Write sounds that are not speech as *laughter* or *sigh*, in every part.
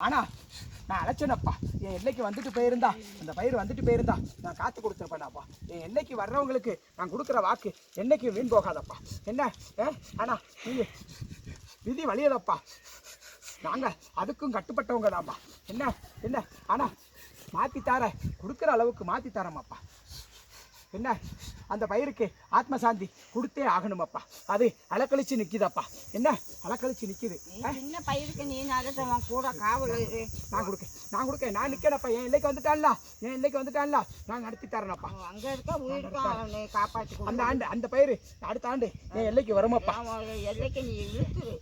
ஆனா நான் அழைச்சேனப்பா. என் எல்லைக்கு வந்துட்டு போயிருந்தா அந்த பயிர் வந்துட்டு போயிருந்தா நான் காத்து கொடுத்துருப்பேனாப்பா. என் எல்லைக்கு வர்றவங்களுக்கு நான் கொடுக்குற வாக்கு என்னைக்கு வீண் போகாதப்பா. என்ன? ஏ? ஆனா நீங்க விதி வழியதப்பா நாங்க அதுக்கும் கட்டுப்பட்டவங்க தான்ப்பா என்ன? என்ன? ஆனா மாத்தி தார கொடுக்குற அளவுக்கு மாத்தி தரமாப்பா என்ன? அந்த பயிருக்கு ஆத்மசாந்தி கொடுத்தே ஆகணுமப்பா. அது அலக்கழிச்சு நிக்குதப்பா. என்ன? அலக்கழிச்சு நிக்குது. நீ சின்ன பையனுக்கு நீ நடத்தவன் கூட காவல் நான் கொடுக்க நான் கொடுக்க நான் நிக்கிறப்பா என் எல்லைக்கு வந்துட்டான்ல. என் எல்லைக்கு வந்துட்டான்ல. நான் நடத்தி தரேனப்பா. அங்க இருக்க அவனை காப்பாற்றி அந்த ஆண்டு அந்த பயிர் அடுத்த ஆண்டு என் எல்லைக்கு வருமாப்பா. எல்லைக்கு நீ இழுத்துரு.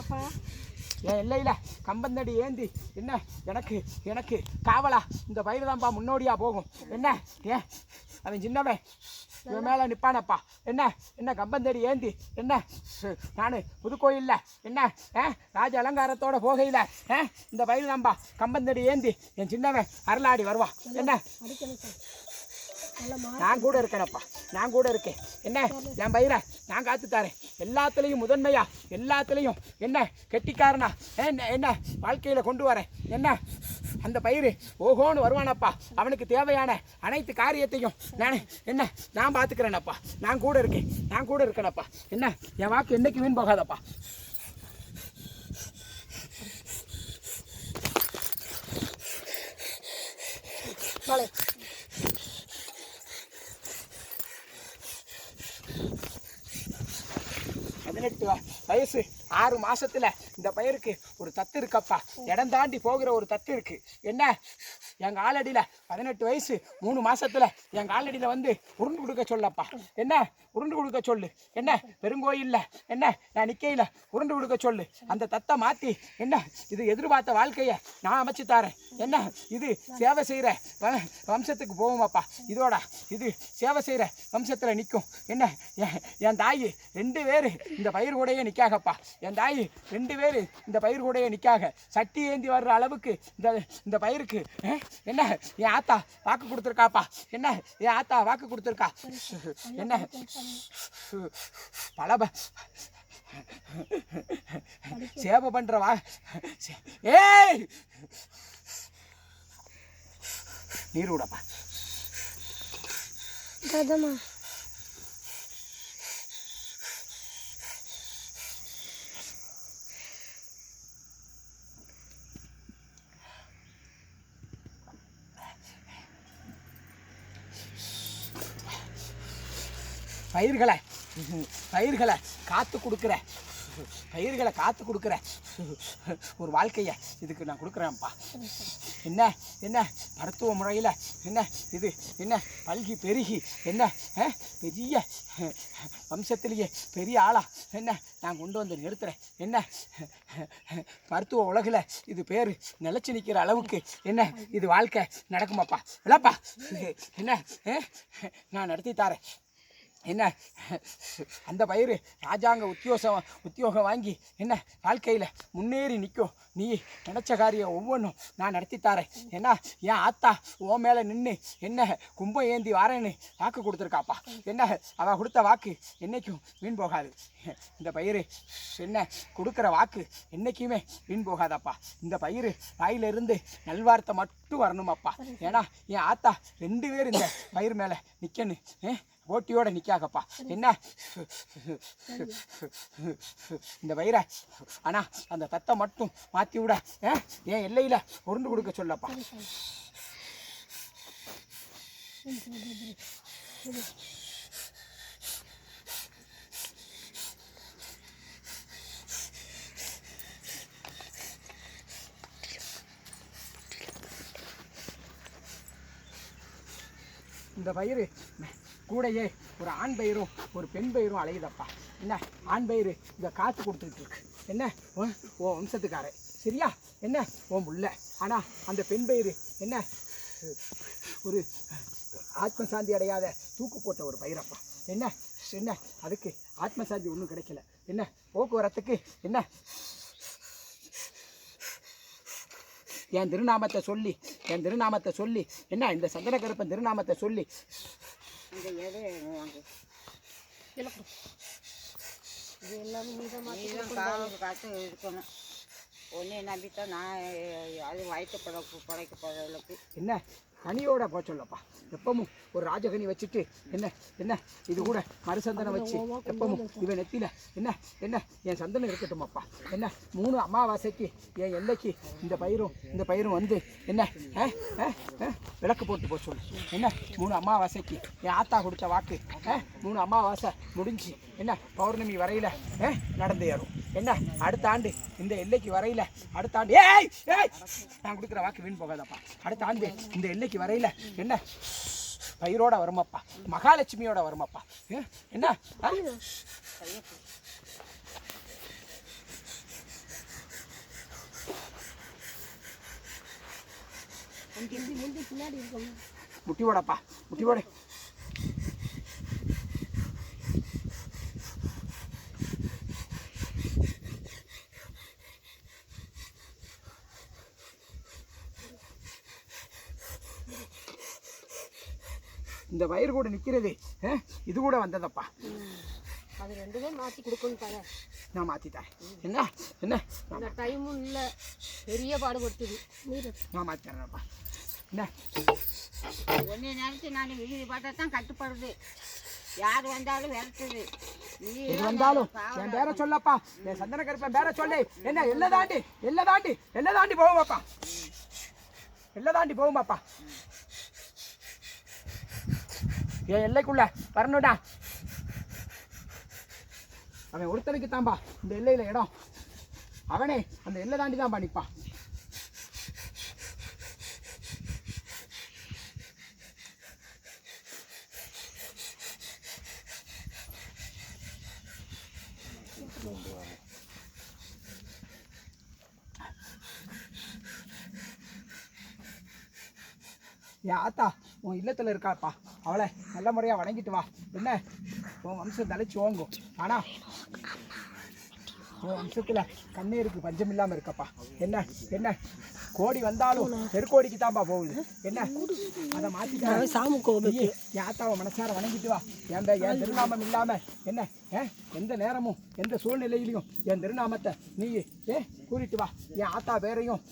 அப்பா என் எல்லையில் கம்பந்தடி ஏந்தி. என்ன? எனக்கு எனக்கு காவலா? இந்த பயிர் தான்ப்பா முன்னோடியாக போகும். என்ன? ஏன் அவன் சின்னவன். இவன் மேலே நிற்பானப்பா என்ன? என்ன கம்பந்தடி ஏந்தி? என்ன? நான் புதுக்கோயிலில். என்ன? ஏ? ராஜ அலங்காரத்தோட போகையில். ஏ? இந்த பயிர் தான்ப்பா கம்பந்தடி ஏந்தி. என் சின்னவன் அருளாடி வருவா. என்ன? நான் கூட இருக்கேனப்பா. நான் கூட இருக்கேன். என்ன? என் பயிரை நான் காத்து தரேன். எல்லாத்துலேயும் முதன்மையா? எல்லாத்துலேயும். என்ன? கெட்டிக்காரனா? என்ன என்ன? வாழ்க்கையில் கொண்டு வரேன். என்ன? அந்த பயிர் ஓஹோன்னு வருவானப்பா. அவனுக்கு தேவையான அனைத்து காரியத்தையும் நான் என்ன? நான் பார்த்துக்கிறேனப்பா நான் கூட இருக்கேன். நான் கூட இருக்கேனப்பா. என்ன? என் வாக்கு என்னைக்கு வீண் போகாதப்பா. நாளை பதினெட்டு வயசு ஆறு மாசத்துல இந்த பயிருக்கு ஒரு தத்து இருக்கப்பா. இடம் தாண்டி போகிற ஒரு தத்து இருக்கு. என்ன? எங்க ஆளடியில பதினெட்டு வயசு மூணு மாசத்துல என் காலடியில் வந்து உருண்டு கொடுக்க சொல்லப்பா என்ன? உருண்டு கொடுக்க சொல்லு. என்ன? பெருங்கோயில்ல. என்ன? நான் நிக்கையில உருண்டு கொடுக்க சொல்லு. அந்த தத்தை மாத்தி என்ன? இது எதிர்பார்த்த வாழ்க்கைய நான் அமைச்சு தரேன். என்ன? இது சேவை செய்கிற வ- வம்சத்துக்கு போவோமாப்பா இதோட இது சேவை செய்கிற வம்சத்தில் நிற்கும் என்ன? என் என் தாய் ரெண்டு பேர் இந்த பயிர் கூடையே நிற்காகப்பா என் தாய் ரெண்டு பேர் இந்த பயிர் கூடையே நிற்காக சட்டி ஏந்தி வர்ற அளவுக்கு இந்த இந்த பயிருக்கு என்ன? என் ஆத்தா வாக்கு கொடுத்துருக்காப்பா. என்ன? என் ஆத்தா வாக்கு கொடுத்துருக்கா. என்ன? பலப ப- சேவை பண்ற ஏய்! நீர் விடப்பா. கதமா பயிர்களை. பயிர்களை காத்து கொடுக்குற. பயிர்களை காத்து கொடுக்குற. ஒரு வாழ்க்கையை இதுக்கு நான் கொடுக்குறேன்ப்பா. என்ன? என்ன? மருத்துவ முறையில் என்ன? இது என்ன? பல்கி பெருகி என்ன? பெரிய வம்சத்திலேயே பெரிய ஆளா என்ன? நான் கொண்டு வந்து நிறுத்துறேன். என்ன? மருத்துவ உலகில் இது பேர் நிலச்சி நிற்கிற அளவுக்கு என்ன? இது வாழ்க்கை நடக்குமாப்பா. இல்லப்பா என்ன? நான் நடத்தி தாரேன். என்ன? அந்த பயிர் ராஜாங்க உத்தியோகம் உத்தியோகம் வாங்கி என்ன? வாழ்க்கையில் முன்னேறி நிற்கும் நீ நினச்ச காரியம் ஒவ்வொன்றும் நான் நடத்தி தாரேன். என்ன என் ஆத்தா உன் மேலே நின்று என்ன கும்பம் ஏந்தி வாரேன்னு வாக்கு கொடுத்துருக்காப்பா. என்ன? அவள் கொடுத்த வாக்கு என்னைக்கும் வீண் போகாது. இந்த பயிர் என்ன? கொடுக்குற வாக்கு என்னைக்குமே வீண் போகாதாப்பா. இந்த பயிர் வாயிலிருந்து நல்வார்த்தை மட்டும் வரணுமாப்பா. ஏன்னா என் ஆத்தா ரெண்டு பேர் இந்த பயிர் மேலே நிற்கணும் போட்டியோட நிற்காகப்பா என்ன? இந்த வயிறை. ஆனா அந்த தத்தை மட்டும் மாற்றி விட. ஏன் என் எல்லையில் உருண்டு கொடுக்க சொல்லப்பா. இந்த பயிர் கூடையே ஒரு ஆண் பயிரும் ஒரு பெண் பயிரும் அலையுதப்பா. என்ன? ஆண் பயிர் இதை காத்து கொடுத்துட்டு இருக்கு என்ன உன் வம்சத்துக்காரன். சரியா? என்ன? உன் புள்ள ஆனால் அந்த பெண் பயிர் என்ன? ஒரு ஆத்மசாந்தி அடையாத தூக்கு போட்ட ஒரு பயிரப்பா. என்ன? என்ன? அதுக்கு ஆத்மசாந்தி ஒன்றும் கிடைக்கல. என்ன? போக்குவரத்துக்கு என்ன? என் திருநாமத்தை சொல்லி என் திருநாமத்தை சொல்லி என்ன இந்த சந்தன கருப்பன் திருநாமத்தை சொல்லி. இது எல்லாமே இருக்கணும். உன்னை நம்பித்தான் நான் அது வயிற்று பழப்பு படைக்க போகிறவளுக்கு என்ன? கனியோட போக சொல்லப்பா. எப்பவும் ஒரு ராஜகனி வச்சுட்டு என்ன என்ன இது கூட மறுசந்தனம் வச்சு எப்பவும் இவன் நெத்தியில என்ன என்ன என் சந்தனம் இருக்கட்டுமாப்பா. என்ன மூணு அமாவாசைக்கு என் எல்லைக்கு இந்த பயிரும் இந்த பயிரும் வந்து என்ன விளக்கு போட்டு போக சொல்லு. என்ன மூணு அமாவாசைக்கு என் ஆத்தா கொடுத்த வாக்கு மூணு அமாவாசை முடிஞ்சு என்ன பௌர்ணமி வரையில நடந்து ஏறும். என்ன அடுத்த ஆண்டு இந்த எல்லைக்கு வரையில அடுத்த ஆண்டு ஏய் ஏய் நான் கொடுக்குற வாக்கு வீண் போகாதப்பா. அடுத்த ஆண்டு இந்த எல்லைக்கு வரையில என்ன? பயிரோட வருமாப்பா. மகாலட்சுமியோட வருமாப்பா. என்ன? முட்டி போடப்பா முட்டி போடு இந்த வயிறு கூட நிற்கிறது. இது கூட வந்ததப்பா. அது ரெண்டுமே மாற்றி கொடுக்கணும் தானே? நான் மாற்றித்தரேன் என்ன? என்ன? அந்த டைமும் இல்லை. பெரிய பாடுபடுத்துது. நான் மாற்றித்தரேன்ப்பா என்ன? உன்னை நினச்சி நான் விழுதி பார்த்தா தான் கட்டுப்படுது. யார் வந்தாலும் விரட்டுது. வந்தாலும்? என் பேரை சொல்லப்பா. என் சந்தன கருப்பன் பேரை சொல்லு. என்ன எல்லை தாண்டி எல்லை தாண்டி எல்லை தாண்டி போகுமாப்பா எல்லை தாண்டி போகுமாப்பா என் எல்லைக்குள்ள வரணும்டா. அவன் ஒருத்தனுக்கு தான்பா இந்த எல்லையில் இடம். அவனே அந்த எல்லை தாண்டி தான் நிப்பான். என் ஆத்தா உன் இல்லத்தில் இருக்காப்பா. அவளை நல்ல முறையாக வணங்கிட்டு வா. என்ன? உன் வம்சம் தலைச்சு ஓங்கும் ஆனா உன் வம்சத்தில் கண்ணீருக்கு பஞ்சம் இல்லாமல் இருக்கப்பா. என்ன? என்ன? கோடி வந்தாலும் தெருக்கோடிக்கு தான்ப்பா போகுது. என்ன? அதை மாற்றிட்டாங்க சாமி கோபம் என் ஆத்தாவை மனசார வணங்கிட்டு வா. என் என் திருநாமம் இல்லாம என்ன? ஏ? எந்த நேரமும் எந்த சூழ்நிலையிலையும் என் திருநாமத்தை நீ ஏ? கூறிட்டு வா. என் ஆத்தா பேரையும்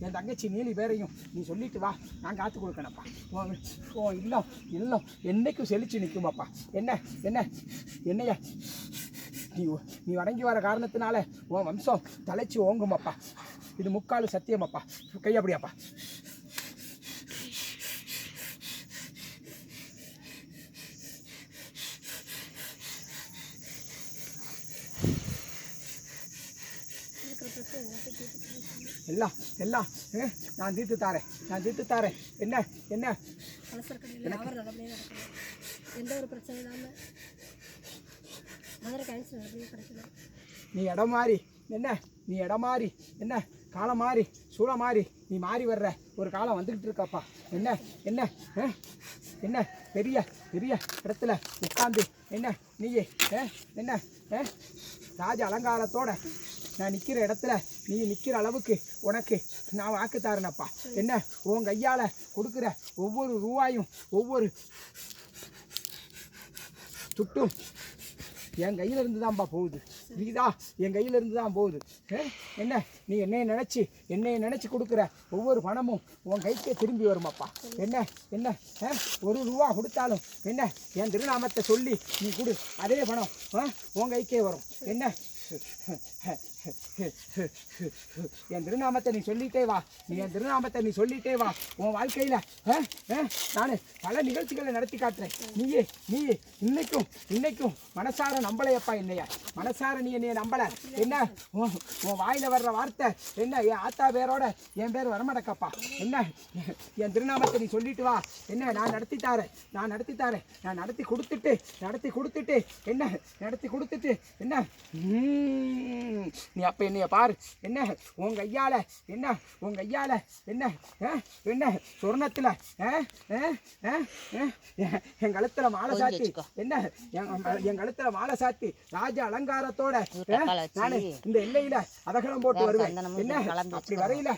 என் தங்கச்சி நீலி பேரையும் நீ சொல்லிட்டு வா. நான் காத்து கொடுக்கணப்பா ஓ ஓ இல்லம் இல்லம். என்னைக்கும் செழிச்சு நிற்குமாப்பா என்ன என்ன என்னைய? நீ நீ வணங்கி வர காரணத்தினால உன் வம்சம் தலைச்சு ஓங்குமாப்பா. இது முக்கால் சத்தியமாப்பா. கையப்படியாப்பா. எல்லாம் எல்லாம் நான் தீர்த்து தாரேன் நான் தீர்த்து தாரேன். என்ன என்ன? எந்த ஒரு பிரச்சனை இல்லாமல் மதுரை கேன்சர் நல்லபடியாக கிடைக்கணும் நீ இடம் மாறி என்ன? நீ இடம் மாறி என்ன? காலம் மாறி சூழ மாறி நீ மாறி வர்ற. ஒரு காலம் வந்துக்கிட்டு இருக்கப்பா. என்ன என்ன? என்ன? பெரிய பெரிய இடத்துல உட்காந்து என்ன? நீயே? என்ன? ராஜ அலங்காரத்தோட நான் நிற்கிற இடத்துல நீ நிற்கிற அளவுக்கு உனக்கு நான் வாக்கு தாரேனப்பா. என்ன? உன் கையால் கொடுக்குற ஒவ்வொரு ரூபாயும் ஒவ்வொரு துட்டும் என் கையில இருந்து தான்ப்பா போகுது. புரியுதா? என் கையில இருந்து தான் போகுது என்ன? நீ என்னையை நினச்சி என்னையை நினச்சி கொடுக்குற ஒவ்வொரு பணமும் உன் கைக்கே திரும்பி வருமாப்பா. என்ன? என்ன? ஒரு ரூபா கொடுத்தாலும் என்ன? என் திருநாமத்தை சொல்லி நீ கொடு. அதே பணம் ஆ, உன் கைக்கே வரும். என்ன? *laughs* என் திருநாமத்தை நீ சொல்லிட்டே வா. நீ என் திருநாமத்தை நீ சொல்லிட்டே வா. உன் வாழ்க்கையில் நான் பல நிகழ்ச்சிகளை நடத்தி காட்டுறேன். நீயே நீயே இன்னைக்கும் இன்னைக்கும் மனசார நம்பலையப்பா என்னைய. மனசார நீ என்னைய நம்பலை. என்ன? உன் உன் வர்ற வார்த்தை. என்ன? என் ஆத்தா பேரோட என் பேர் வரமாட்டக்கப்பா என்ன? என் திருநாமத்தை நீ சொல்லிட்டு வா. என்ன? நான் நடத்தி தாரேன். நான் நடத்தி தாரேன். நான் நடத்தி கொடுத்துட்டு நடத்தி கொடுத்துட்டு என்ன? நடத்தி கொடுத்துட்டு என்ன? ம், நீ அப்போ என்னைய பாரு. என்ன? உன் கையால என்ன? உன் கையால என்ன? என்ன? சொர்ணத்தில் என் கழுத்துல மாலை சாத்தி. என்ன? என் கழுத்துல மாலை சாத்தி. ராஜ அலங்காரத்தோட. நான் இந்த எல்லையில அதகலம் போட்டு வருவேன். என்ன? அப்படி. வரையில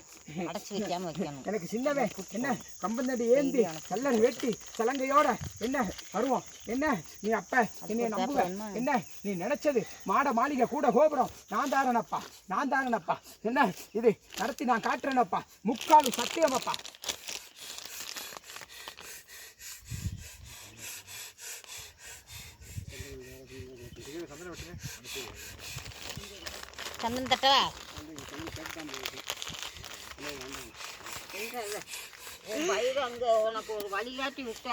எனக்கு சின்னவன் என்ன? கம்பந்தடி ஏந்தி கல்லறை வெட்டி சலங்கையோட என்ன? வருவோம். என்ன? நீ அப்ப என்னைய நம்புவ? என்ன? நீ நினைச்சது. மாட மாளிகை கூட கோபுரம். நான் தாரனப்பா நான் தாரனப்பா என்ன? இது நடத்தி நான் காட்டுறேனப்பா. முக்காலும் சத்தியமப்பா சந்தனம் தட்டவா அங்கே உனக்கு ஒரு வழிகாட்டி விட்ட